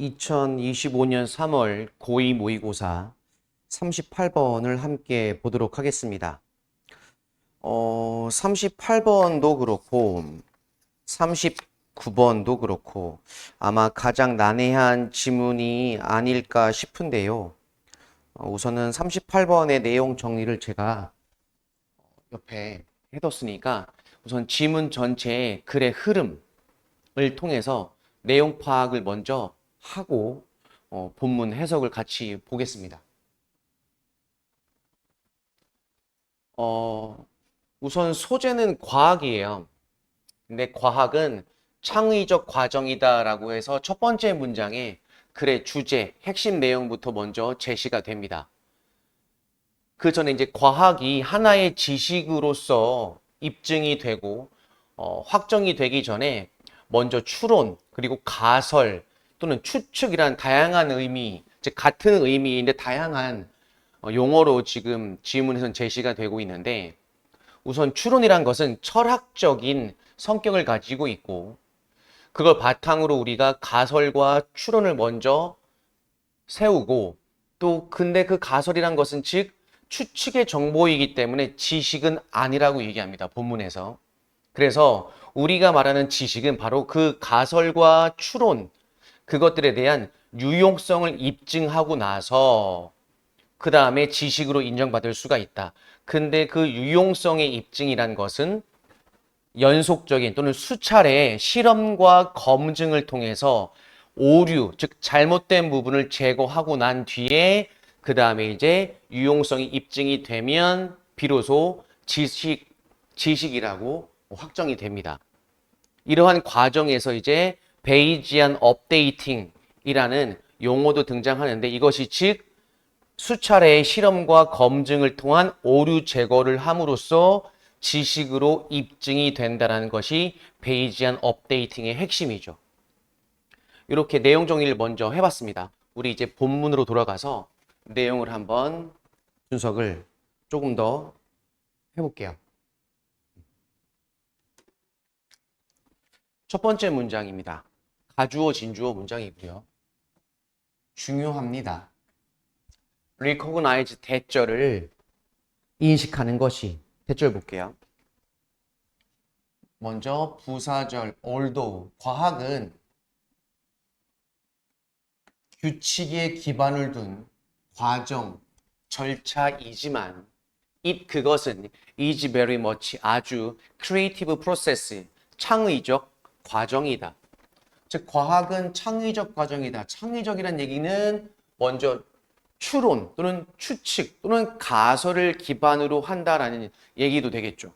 2025년 3월 고2 모의고사 38번을 함께 보도록 하겠습니다. 어, 38번도 그렇고 39번도 그렇고 아마 가장 난해한 지문이 아닐까 싶은데요. 어, 우선은 38번의 내용 정리를 제가 옆에 해뒀으니까 우선 지문 전체의 글의 흐름을 통해서 내용 파악을 먼저 하고 어, 본문 해석을 같이 보겠습니다. 어, 우선 소재는 과학이에요. 근데 과학은 창의적 과정이다라고 해서 첫 번째 문장에 글의 주제, 핵심 내용부터 먼저 제시가 됩니다. 그 전에 이제 과학이 하나의 지식으로서 입증이 되고 어, 확정이 되기 전에 먼저 추론 그리고 가설 또는 추측이란 다양한 의미, 즉 같은 의미인데 다양한 어, 용어로 지금 지문에서는 제시가 되고 있는데 우선 추론이란 것은 철학적인 성격을 가지고 있고 그걸 바탕으로 우리가 가설과 추론을 먼저 세우고 또 근데 그 가설이란 것은 즉 추측의 정보이기 때문에 지식은 아니라고 얘기합니다. 본문에서. 그래서 우리가 말하는 지식은 바로 그 가설과 추론 그것들에 대한 유용성을 입증하고 나서 그 다음에 지식으로 인정받을 수가 있다. 근데 그 유용성의 입증이란 것은 연속적인 또는 수차례의 실험과 검증을 통해서 오류, 즉 잘못된 부분을 제거하고 난 뒤에 그 다음에 이제 유용성이 입증이 되면 비로소 지식, 지식이라고 확정이 됩니다. 이러한 과정에서 이제 베이지안 업데이팅이라는 용어도 등장하는데 이것이 즉 수차례의 실험과 검증을 통한 오류 제거를 함으로써 지식으로 입증이 된다는 것이 베이지안 업데이팅의 핵심이죠. 이렇게 내용 정리를 먼저 해봤습니다. 우리 이제 본문으로 돌아가서 내용을 한번 분석을 조금 더 해볼게요. 첫 번째 문장입니다. 가주어 진주어 문장이고요. 중요합니다. recognize 대절을 인식하는 것이 대절 볼게요. 먼저 부사절 although 과학은 규칙에 기반을 둔 과정, 절차이지만 it 그것은 is very much 아주 creative process, 창의적 과정이다. 즉 과학은 창의적 과정이다. 창의적이란 얘기는 먼저 추론 또는 추측 또는 가설을 기반으로 한다라는 얘기도 되겠죠.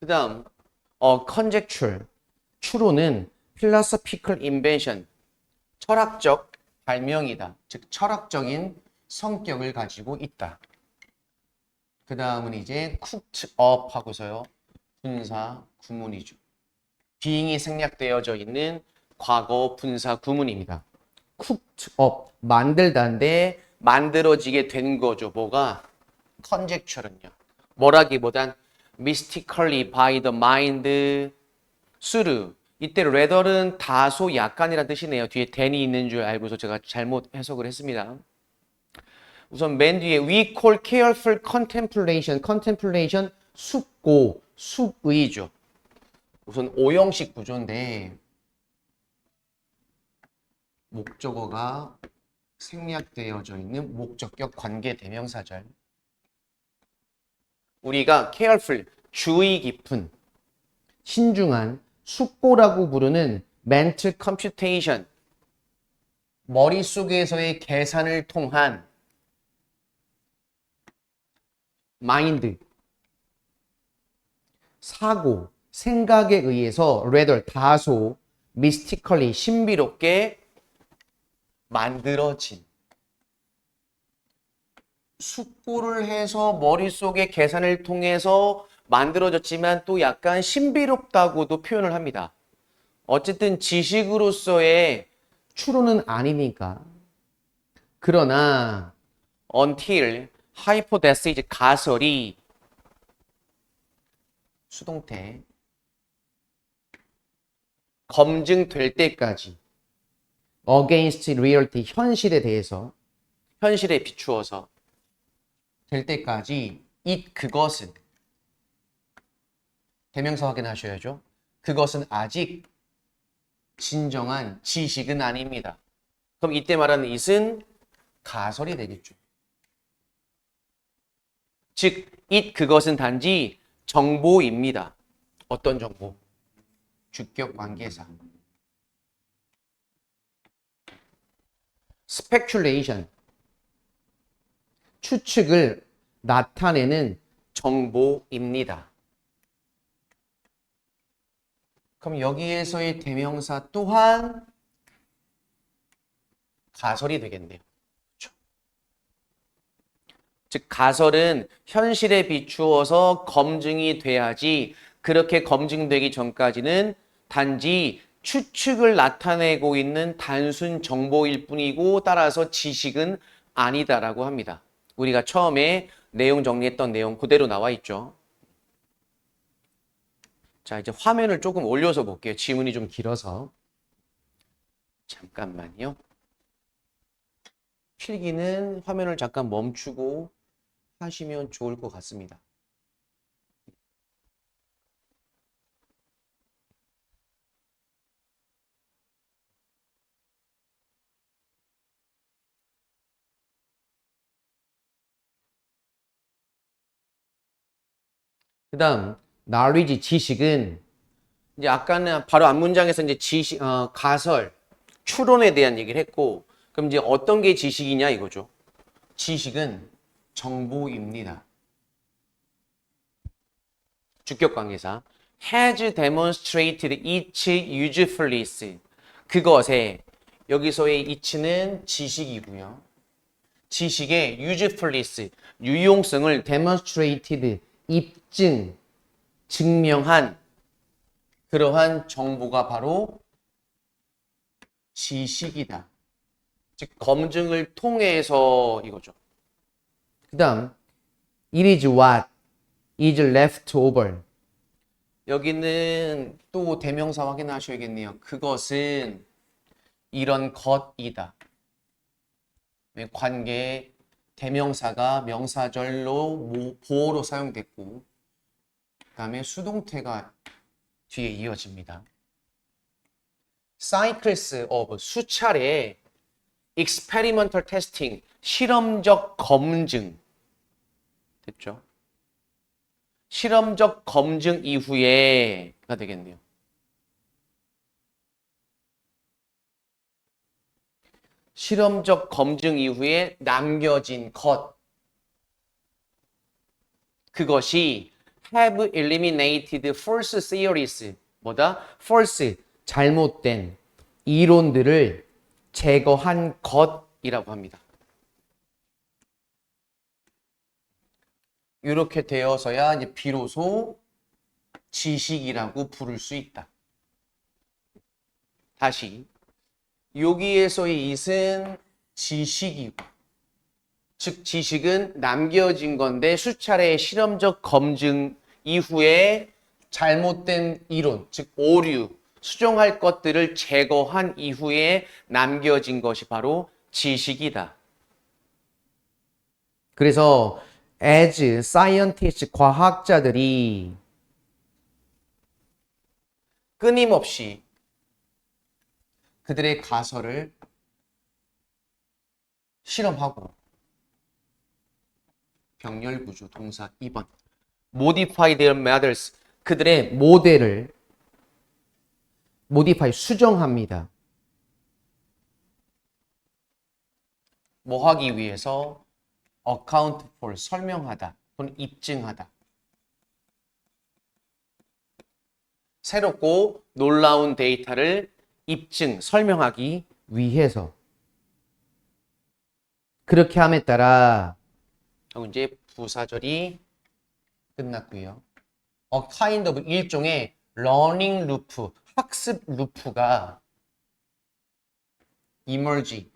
그 다음 어 conjecture 추론은 philosophical invention 철학적 발명이다. 즉 철학적인 성격을 가지고 있다. 그 다음은 이제 up 하고서요. 분사 구문이죠. being이 생략되어져 있는 과거 분사 구문입니다. cooked up 만들다인데 만들어지게 된 거죠. 뭐가 conjecture는요. 뭐라기보단 mystically by the mind through 이때 rather는 다소 약간이란 뜻이네요. 뒤에 than이 있는 줄 알고서 제가 잘못 해석을 했습니다. 우선 맨 뒤에 we call careful contemplation, contemplation 숙고, 숙의죠. 우선 오형식 구조인데 목적어가 생략되어져 있는 목적격 관계 대명사절. 우리가 careful, 주의 깊은, 신중한 숙고라고 부르는 mental computation, 머릿속에서의 계산을 통한 마인드, 사고, 생각에 의해서 rather 다소 mystically 신비롭게 만들어진 숙고를 해서 머릿속에 계산을 통해서 만들어졌지만 또 약간 신비롭다고도 표현을 합니다. 어쨌든 지식으로서의 추론은 아니니까. 그러나 until hypothesis 가설이 수동태 검증될 때까지 against reality 현실에 대해서 현실에 비추어서 될 때까지 it 그것은 대명사 확인하셔야죠. 그것은 아직 진정한 지식은 아닙니다. 그럼 이때 말하는 it은 가설이 되겠죠. 즉, it 그것은 단지 정보입니다. 어떤 정보? 주격 관계사. speculation. 추측을 나타내는 정보입니다. 그럼 여기에서의 대명사 또한 가설이 되겠네요. 즉 가설은 현실에 비추어서 검증이 돼야지 그렇게 검증되기 전까지는 단지 추측을 나타내고 있는 단순 정보일 뿐이고 따라서 지식은 아니다라고 합니다. 우리가 처음에 내용 정리했던 내용 그대로 나와 있죠. 자, 이제 화면을 조금 올려서 볼게요. 지문이 좀 길어서. 잠깐만요. 필기는 화면을 잠깐 멈추고 하시면 좋을 것 같습니다. 그 다음, knowledge, 지식은, 이제 아까는 바로 앞 문장에서 이제 지식, 어, 가설, 추론에 대한 얘기를 했고, 그럼 이제 어떤 게 지식이냐 이거죠. 지식은 정보입니다. 주격 관계사. has demonstrated its usefulness. 그것에, 여기서의 it는 지식이고요. 지식의 usefulness, 유용성을 demonstrated, 입증, 증명한 그러한 정보가 바로 지식이다. 즉 검증을 통해서 이거죠. 그 다음 it is what is left over. 여기는 또 대명사 확인하셔야겠네요. 그것은 이런 것이다. 관계 대명사가 명사절로 모- 보호로 사용됐고 그 다음에 수동태가 뒤에 이어집니다. cycles of 수차례 experimental testing 실험적 검증 됐죠? 실험적 검증 이후에가 되겠네요. 실험적 검증 이후에 남겨진 것 그것이 have eliminated false theories 뭐다? false 잘못된 이론들을 제거한 것이라고 합니다. 이렇게 되어서야 이제 비로소 지식이라고 부를 수 있다. 다시 여기에서의 it은 지식이고 즉 지식은 남겨진 건데 수차례의 실험적 검증 이후에 잘못된 이론 즉 오류 수정할 것들을 제거한 이후에 남겨진 것이 바로 지식이다. 그래서 as scientists 과학자들이 끊임없이 그들의 가설을 실험하고 병렬 구조 동사 2번 modify their methods 그들의 모델을 modify 수정합니다. 뭐 하기 위해서 account for 설명하다 또는 입증하다. 새롭고 놀라운 데이터를 입증, 설명하기 위해서 그렇게 함에 따라 이제 부사절이 끝났고요. A kind of 일종의 learning loop, 학습 루프가 emerge,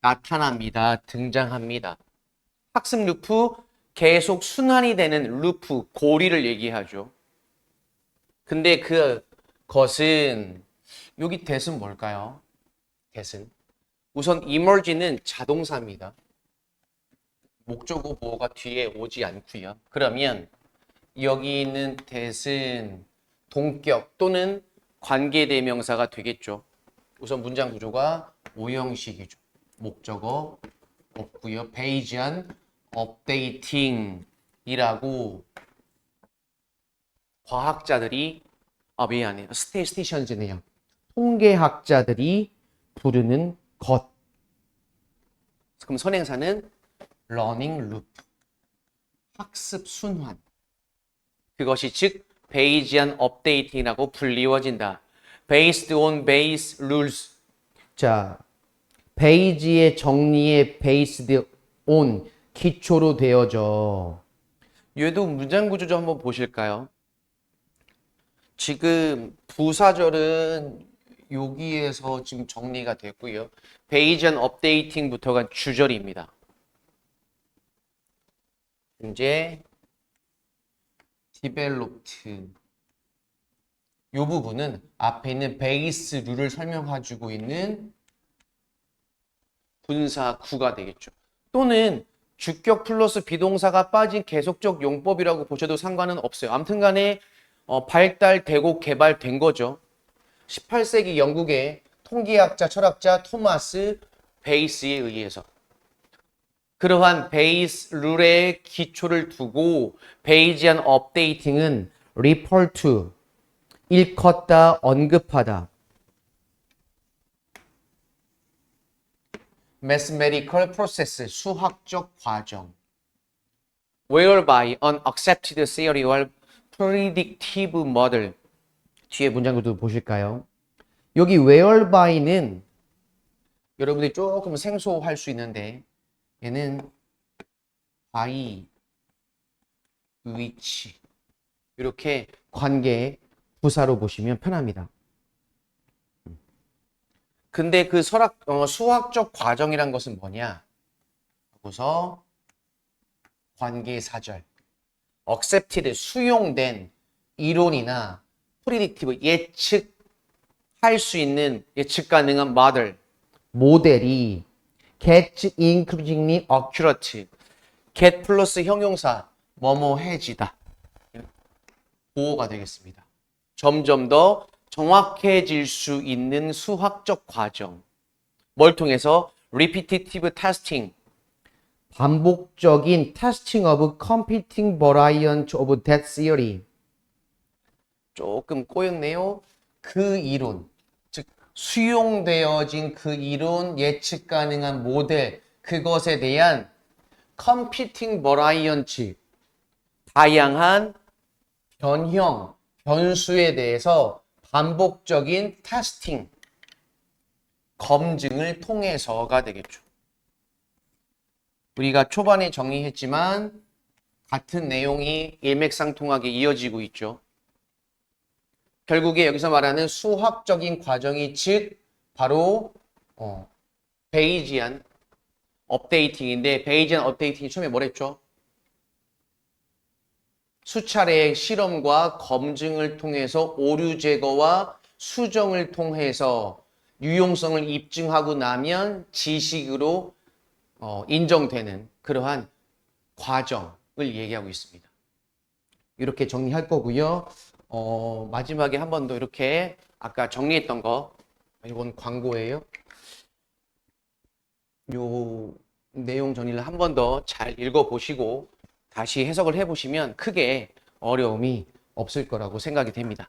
나타납니다. 등장합니다. 학습 루프, 계속 순환이 되는 루프, 고리를 얘기하죠. 근데 그 것은 여기 that은 뭘까요? that은 우선 emerge는 자동사입니다. 목적어 보호가 뒤에 오지 않고요. 그러면 여기 있는 that은 동격 또는 관계대명사가 되겠죠. 우선 문장 구조가 오형식이죠. 목적어 없고요. 베이지안 업데이팅이라고 과학자들이 아 미안해요. 스테이스티션즈네요. 통계학자들이 부르는 것. 그럼 선행사는 learning loop. 학습 순환. 그것이 즉 베이지안 업데이팅이라고 불리워진다. based on base. 자, 베이지의 정리에 based 기초로 되어져. 얘도 문장 구조 좀 한번 보실까요? 지금 부사절은 여기에서 지금 정리가 됐고요. 베이지안 업데이팅부터가 주절입니다. 현재 developed 이 부분은 앞에 있는 베이스 룰을 설명해주고 있는 분사 구가 되겠죠. 또는 주격 플러스 비동사가 빠진 계속적 용법이라고 보셔도 상관은 없어요. 아무튼 간에 어, 발달되고 개발된 거죠. 18세기 영국의 통계학자, 철학자 토마스 베이스에 의해서 그러한 베이스 룰의 기초를 두고 베이지안 업데이팅은 refer to 일컫다, 언급하다. Mathematical process, 수학적 과정. whereby an accepted theory or predictive model. 뒤에 문장도 보실까요? 여기 whereby는 여러분들이 조금 생소할 수 있는데 얘는 by, which 이렇게 관계 부사로 보시면 편합니다. 근데 그 설학, 어, 수학적 과정이란 것은 뭐냐? 하고서 관계사절, accepted, 수용된 이론이나 predictive, 예측할 수 있는 예측 가능한 model, 모델이 get increasingly accurate, get 플러스 형용사, 뭐뭐해지다. 보호가 되겠습니다. 점점 더 정확해질 수 있는 수학적 과정. 뭘 통해서? repetitive testing. 반복적인 testing of competing variant of that theory. 조금 꼬였네요. 그 이론, 즉 수용되어진 그 이론 예측 가능한 모델 그것에 대한 competing variant 다양한 변형, 변수에 대해서 반복적인 테스팅, 검증을 통해서가 되겠죠. 우리가 초반에 정리했지만 같은 내용이 일맥상통하게 이어지고 있죠. 결국에 여기서 말하는 수학적인 과정이 즉 바로 어, 베이지안 업데이팅인데 베이지안 업데이팅이 처음에 뭐랬죠? 수차례의 실험과 검증을 통해서 오류 제거와 수정을 통해서 유용성을 입증하고 나면 지식으로 어, 인정되는 그러한 과정을 얘기하고 있습니다. 이렇게 정리할 거고요. 어, 마지막에 한 번 더 이렇게 아까 정리했던 거 이건 광고예요. 요 내용 정리를 한 번 더 잘 읽어보시고 다시 해석을 해보시면 크게 어려움이 없을 거라고 생각이 됩니다.